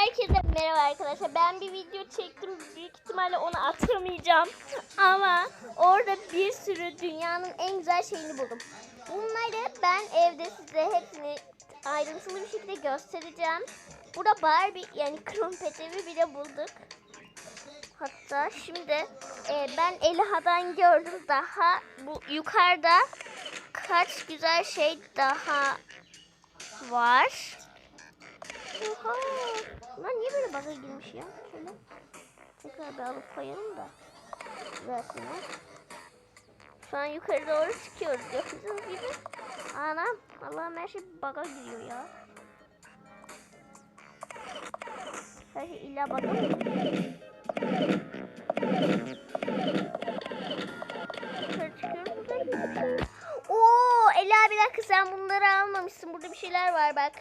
Herkese merhaba arkadaşlar. Ben bir video çektim. Büyük ihtimalle onu atamayacağım. Ama orada bir sürü dünyanın en güzel şeyini buldum. Bunları ben evde size hepsini ayrıntılı bir şekilde göstereceğim. Burada Barbie yani krompetimi bile bulduk. Hatta şimdi e, ben Eliha'dan gördüm daha bu yukarıda kaç güzel şey daha var. Oha. Bunlar niye böyle baga girmiş ya? Şöyle tekrar bir alıp koyalım da. Versinler. Şu an yukarı doğru çıkıyoruz gördüğünüz gibi. Anam Allah'ım her şey baga giriyor ya. Her şey illa baga mı? Bir dakika sen bunları almamışsın. Burada bir şeyler var bak.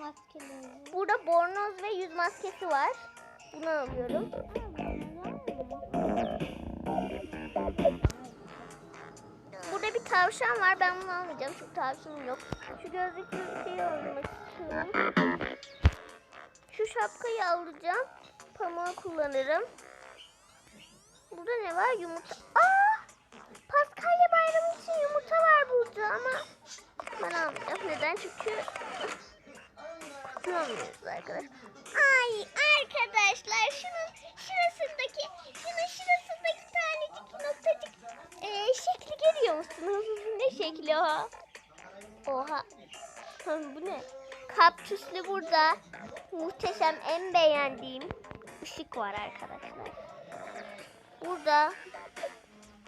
Maskeleri. Burada bornoz ve yüz maskesi var. Bunu alıyorum. Burada bir tavşan var. Ben bunu almayacağım çünkü tavşanım yok. Şu gözlüklü şeyi almak istiyorum. Şu şapkayı alacağım. Pamuğu kullanırım. Burada ne var? Yumurta. Aa! Paskalya bayramı için yumurta var burada ama ben almayacağım. Neden? Çünkü kullanmıyoruz arkadaşlar. Ay arkadaşlar şunun şurasındaki şunun şurasındaki tanecik noktacık eee, şekli görüyor musunuz? Ne şekli o? Oha. Bu ne? Kaptüslü burada. Muhteşem en beğendiğim ışık var arkadaşlar. Burada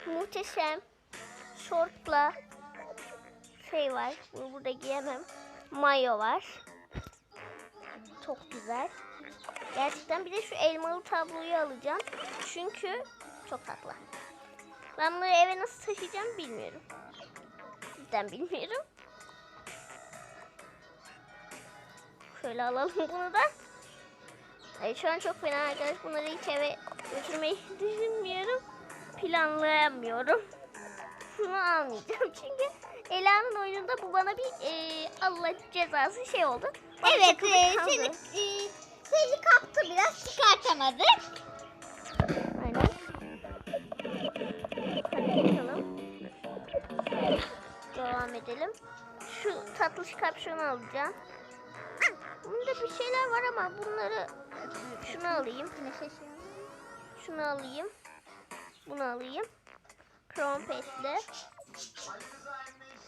muhteşem şortla şey var. Bunu burada giyemem. Mayo var. Çok güzel. Gerçekten bir de şu elmalı tabloyu alacağım. Çünkü çok tatlı. Ben bunları eve nasıl taşıyacağım bilmiyorum. Cidden bilmiyorum. Şöyle alalım bunu da. Ay, şu an çok fena arkadaş. Bunları hiç eve götürmeyi düşünmüyorum. Planlayamıyorum. Şunu almayacağım çünkü Ela'nın oyununda bu bana bir e, Allah cezası şey oldu. Bana Evet, e, seni, e, seni kaptı biraz çıkartamadık. Aynen. Hadi bakalım. Devam edelim. Şu tatlış kapşonu alacağım. Bunda bir şeyler var ama bunları şunu alayım. Şunu alayım. Bunu alayım. Krompetli.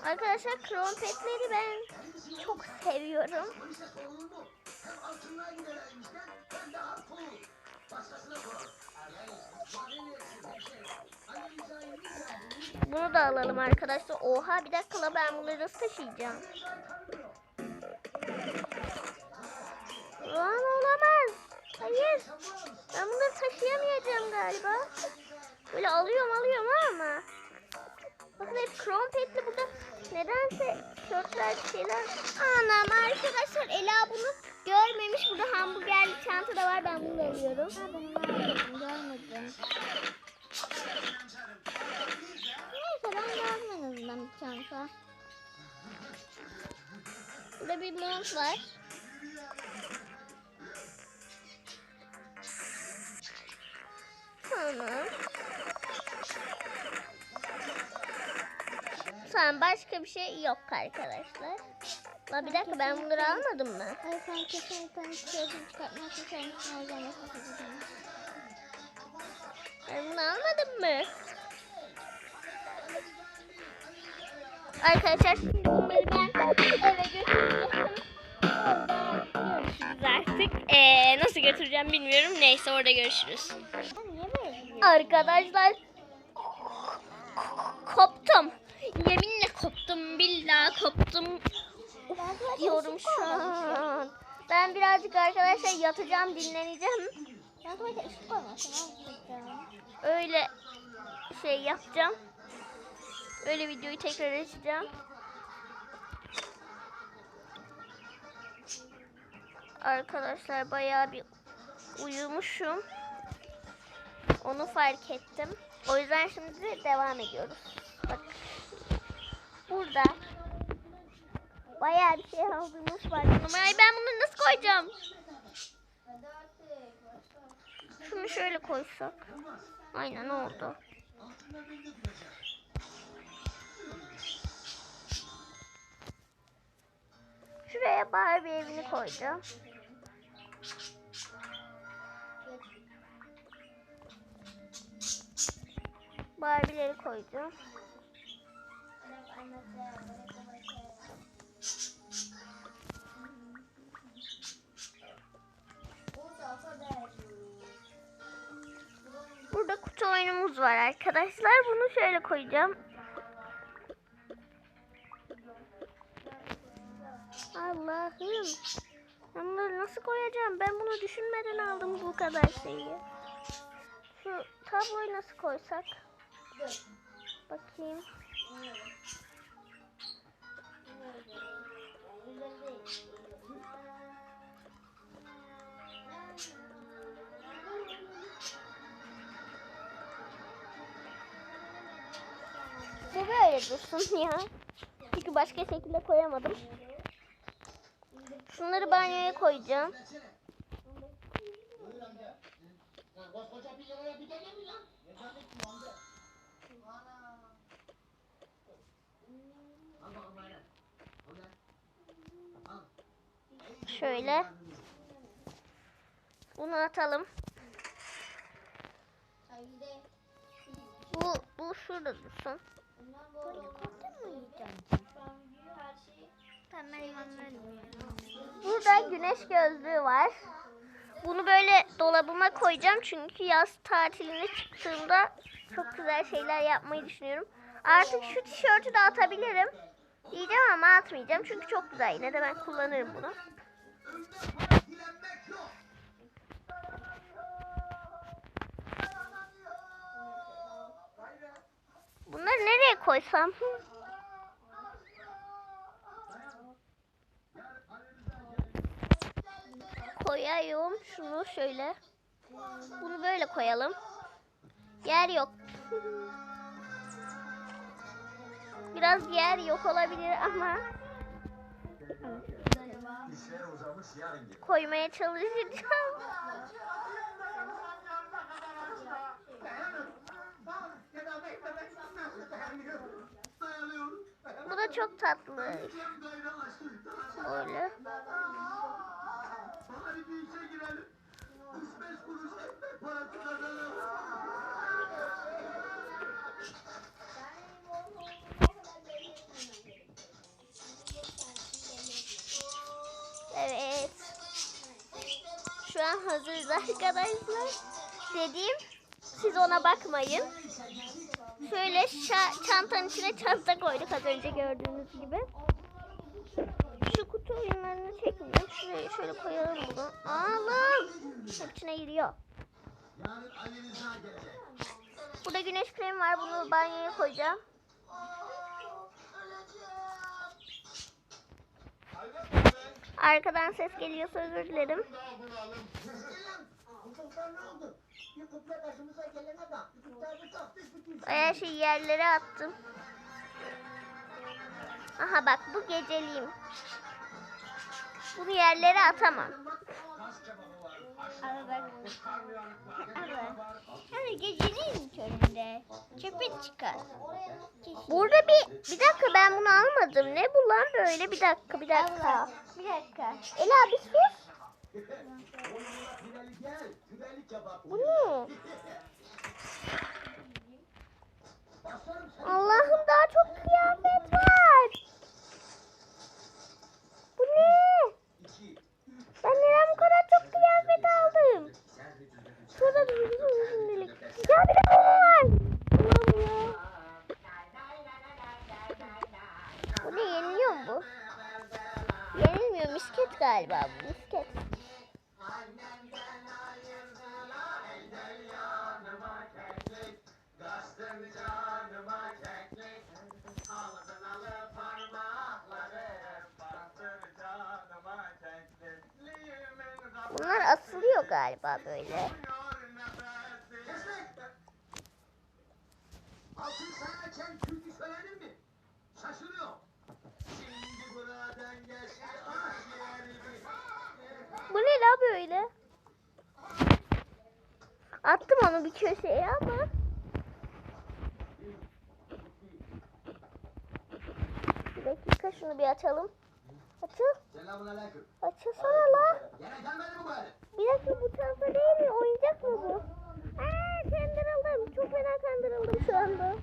Arkadaşlar krompetleri ben çok seviyorum. Bunu da alalım arkadaşlar. Oha bir dakika ben bunları nasıl taşıyacağım? Lan olamaz. Hayır. Ben bunları taşıyamayacağım galiba. Böyle alıyorum alıyorum ama. Bakın hep krompetli burada. Nedense tişörtler şeyler. Anam arkadaşlar Ela bunu görmemiş. Burada hamburgerli çanta da var. Ben bunu bunu görmedim, görmedim. Neyse ben gördüm en azından bir çanta. Burada bir mont var. Tamam. Tamam başka bir şey yok arkadaşlar. La bir dakika ben bunları almadım mı? Sen çıkartmak. Ben bunu almadım mı? Arkadaşlar şimdi bunları ben eve götüreceğim. Artık. Ee, nasıl götüreceğim bilmiyorum. Neyse orada görüşürüz. Arkadaşlar Koptum. Diyorum şu an. Ben birazcık arkadaşlar yatacağım, dinleneceğim. Öyle şey yapacağım. Öyle videoyu tekrar açacağım. Arkadaşlar bayağı bir uyumuşum. Onu fark ettim. O yüzden şimdi devam ediyoruz. Bak. Burada bayağı bir şey aldığımız var. Ay ben bunu nasıl koyacağım? şunu şöyle koysak. Aynen oldu. Şuraya Barbie evini koyacağım. Barbie'leri koyacağım. Kutu oyunumuz var arkadaşlar. Bunu şöyle koyacağım. Allah'ım. Bunları nasıl koyacağım? Ben bunu düşünmeden aldım bu kadar şeyi. Şu tabloyu nasıl koysak? Bakayım. Bu böyle dursun ya. Çünkü başka şekilde koyamadım. Şunları banyoya koyacağım. Şöyle. Bunu atalım. Bu, bu şurada dursun. Burada güneş gözlüğü var. Bunu böyle dolabıma koyacağım çünkü yaz tatiline çıktığımda çok güzel şeyler yapmayı düşünüyorum. Artık şu tişörtü de atabilirim. Diyeceğim ama atmayacağım çünkü çok güzel. Yine de ben kullanırım bunu. Bunları nereye koysam? Koyayım şunu şöyle. Bunu böyle koyalım. Yer yok. Biraz yer yok olabilir ama koymaya çalışacağım. Bu da çok tatlı. Böyle. Evet. Şu an hazırız arkadaşlar. Dediğim siz ona bakmayın. Şöyle çantanın içine çanta koyduk az önce gördüğünüz gibi. Şu kutu oyunlarını çekmiyorum. Şuraya şöyle koyalım bunu. Giriyor. Yarın Ali Rıza gelecek. Burada güneş kremi var. Bunu banyoya koyacağım. Arkadan ses geliyorsa özür dilerim. Başımıza gelene bak. Bütün Her şeyi yerlere attım. Aha bak bu geceliğim. Bunu yerlere atamam. Ama bak. Ama. Hani gecenin köründe. Çöpe çıkar. Burada bir bir dakika ben bunu almadım. Ne bu lan böyle? Bir dakika bir dakika. Bir dakika. Ela bir sus. Bu ne? Allah'ım daha çok kıyafet var. Bunlar asılıyor galiba böyle. Bu ne la böyle? Attım onu bir köşeye ama. Bir dakika şunu bir açalım. Açıl. Selamun aleyküm. Açılsana la. Gene gelmedi mi bari? Bir dakika bu çanta değil mi? Oyuncak mı bu? Aa kandırıldım. Çok fena kandırıldım şu anda.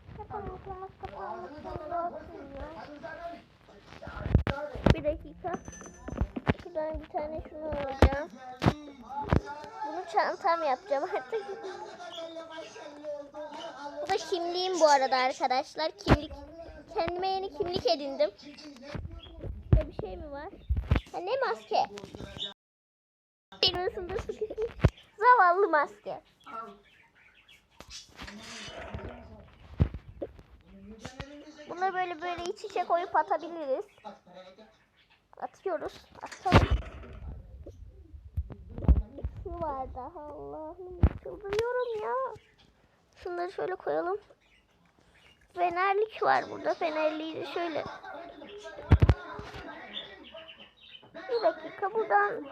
Bir dakika. Şuradan bir tane şunu alacağım. Bunu çantam yapacağım artık. Bu da kimliğim bu arada arkadaşlar. Kimlik. Kendime yeni kimlik edindim. Burada bir şey mi var? Ha, ne maske? Sıkışmış. Zavallı maske. Bunları böyle böyle iç içe koyup atabiliriz. Atıyoruz. Atalım. Şu var daha Allah'ım çıldırıyorum ya. Şunları şöyle koyalım. Fenerlik var burada. Fenerliği de şöyle. Bir dakika buradan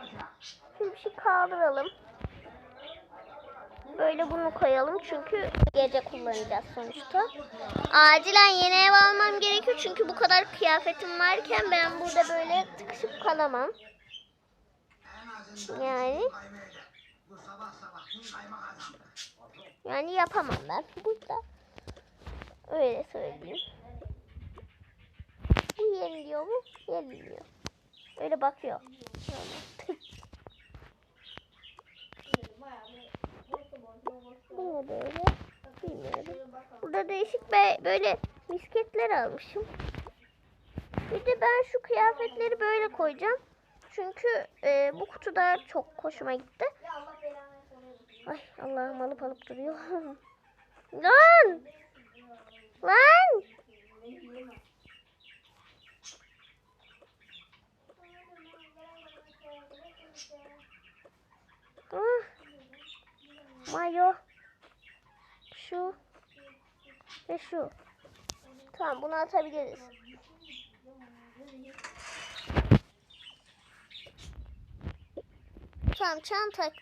şöyle bir şey kaldıralım. Böyle bunu koyalım çünkü gece kullanacağız sonuçta. Acilen yeni ev almam gerekiyor çünkü bu kadar kıyafetim varken ben burada böyle tıkışıp kalamam. Yani yani yapamam ben burada. Öyle söyleyeyim. Yeniliyor mu? Yeniliyor. Öyle bakıyor. Bu böyle? Bilmiyorum. Burada değişik böyle misketler almışım. Bir de ben şu kıyafetleri böyle koyacağım. Çünkü e, bu kutuda çok hoşuma gitti. Ay Allah'ım alıp alıp duruyor. Lan! Ah. Mayo. Şu. Ve şu. Tamam bunu atabiliriz. Tamam çantak.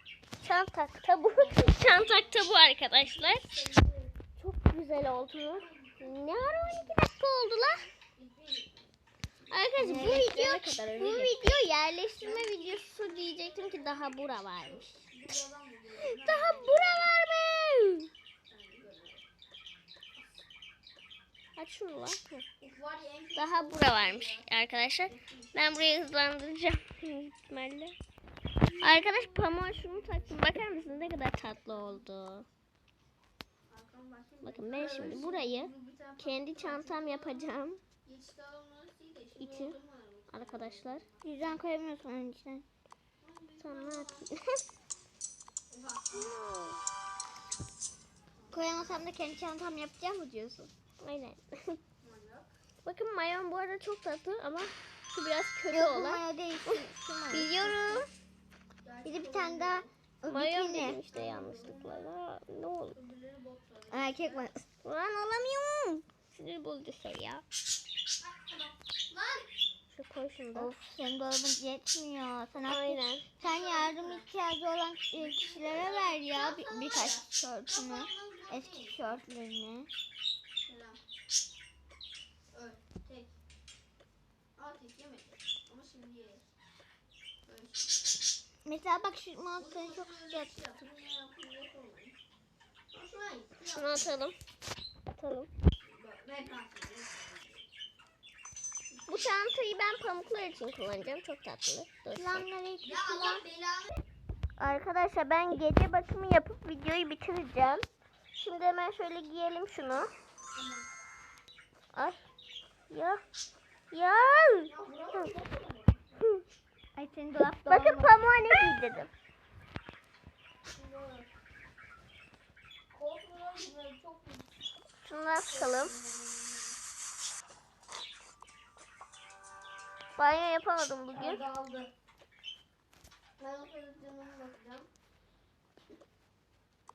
Çantak tabu. çantak tabu arkadaşlar. Çok güzel oldu. Ne ara 12 dakika oldu la? Arkadaşlar bu video, bu video yerleştirme videosu diyecektim ki daha bura varmış. daha bura var mı? Aç şunu. Hı. Daha bura varmış arkadaşlar. Ben burayı hızlandıracağım ihtimalle. Arkadaş pamuğa şunu taktım. Bakar mısınız ne kadar tatlı oldu. Bakın ben şimdi burayı kendi çantam yapacağım. İçin arkadaşlar. Yüzden koyamıyorsun onun içine. Tamam ne yapayım? Koyamasam da kendi çantam yapacağım mı diyorsun? Aynen. Bakın mayon bu arada çok tatlı ama şu biraz kötü Yok olan. maya değil. Şu. Biliyorum. Bir de bir tane daha o Mayon bikini. dedim işte yanlışlıkla. Ya, ne oldu? Erkek var. Lan alamıyorum. Sinir bozucu şey ya. Şu koy şunu da. Of senin dolabın yetmiyor. Sen artık- Aynen. Sen yardım ihtiyacı olan kişilere ver ya bir, birkaç tişörtünü. Eski tişörtlerini. Mesela bak şu montları çok sıcak. Şunu atalım. Atalım. Bu çantayı ben pamuklar için kullanacağım. Çok tatlı. Arkadaşlar ben gece bakımı yapıp videoyu bitireceğim. Şimdi hemen şöyle giyelim şunu. Ay. Ya. Ya. Hı. Ay senin dolapta Bakın olmaz. pamuğa ne giydirdim. Şundan sıkalım. Banyo yapamadım bugün. Ben o televizyonuna bakacağım.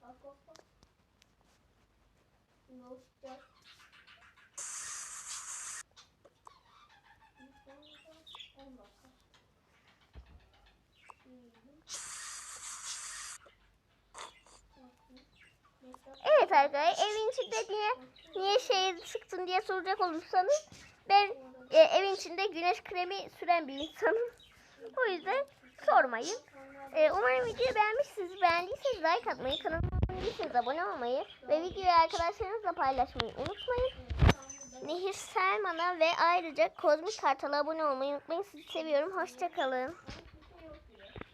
Bak bak bak. Ne olacak? On dakika. Hı hı. Bakayım. Arkadaşlar. Evin içinde niye niye şey çıktın diye soracak olursanız ben e, evin içinde güneş kremi süren bir insanım. O yüzden sormayın. E, umarım videoyu beğenmişsiniz. Beğendiyseniz like atmayı, kanalıma abone abone olmayı ve videoyu arkadaşlarınızla paylaşmayı unutmayın. Nehir Selman'a ve ayrıca Kozmik Kartal'a abone olmayı unutmayın. Sizi seviyorum. Hoşçakalın.